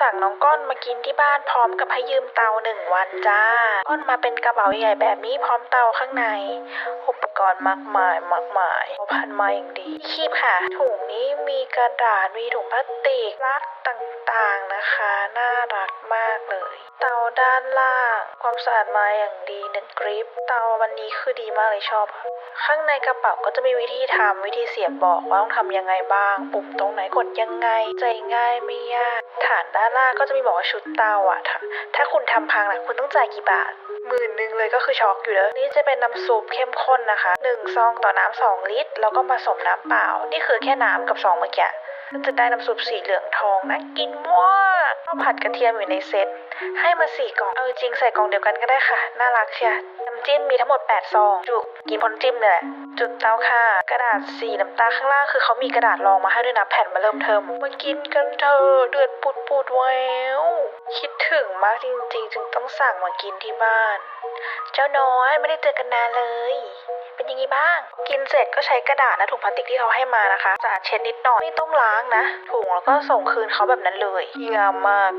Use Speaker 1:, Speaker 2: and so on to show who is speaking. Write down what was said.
Speaker 1: สั่งน้องก้อนมากินที่บ้านพร้อมกับให้ยืมเตาหนึ่งวันจ้า ก้อนมาเป็นกระเป๋าใหญ่แบบนี้พร้อมเตาข้างใน อุปกรณ์มากมายมากมายพันมาอย่างดีคีบค่ะ ถุงนี้มีกระดาษมีถุงพลาสติกรักต่างๆนะคะ น่ารักมากเลย เตาด้านล่าง ความสะอาดมาอย่างดีเน้นกริป เตาวันนี้คือดีมากเลยชอบ ข้างในกระเป๋าก็จะมีวิธีทำวิธีเสียบบอกว่าต้องทำยังไงบ้าง ปุ่มตรงไหนกดยังไง ใจง่ายไม่ยาก ฐานด้านล่างก็จะมีบอกว่าชุดเตาอะถ้าถ้าคุณทำพังนะคุณต้องจ่ายกี่บาทหมื่นหนึ่งเลยก็คือช็อกอยู่แล้วนี่จะเป็นน้ำซุปเข้มข้นนะคะหนึ่งซองต่อน้ำสองลิตร แล้วก็ผสมน้ำเปล่า นี่คือแค่น้ำกับซองเมื่อกี้จะได้น้ำซุปสีเหลืองทองนะกินมาก ข้าวผัดกระเทียมอยู่ในเซต ให้มาสี่กล่อง เอาจริงใส่กล่องเดียวกันก็ได้ค่ะ น่ารักเชียน้ำจิ้มมีทั้งหมด 8 ซอง จุกกินพร้อมจิ้มเลยแหละจุดเตาค่ะ กระดาษสีน้ำตาข้างล่างคือเขามีกระดาษรองมาให้ด้วยนะแผ่นมาเริ่มเทิมมากินกันเถอะเดือดปุดปุดๆแววคิดถึงมากจริง ๆ จึงต้องสั่งมากินที่บ้าน เจ้าน้อยไม่ได้เจอกันนานเลย เป็นยังไงบ้าง กินเสร็จก็ใช้กระดาษและถุงพลาสติกที่เขาให้มานะคะสะอาดเช็ดนิดหน่อยไม่ต้องล้างนะ ถุงแล้วก็ส่งคืนเขาแบบนั้นเลยงามมาก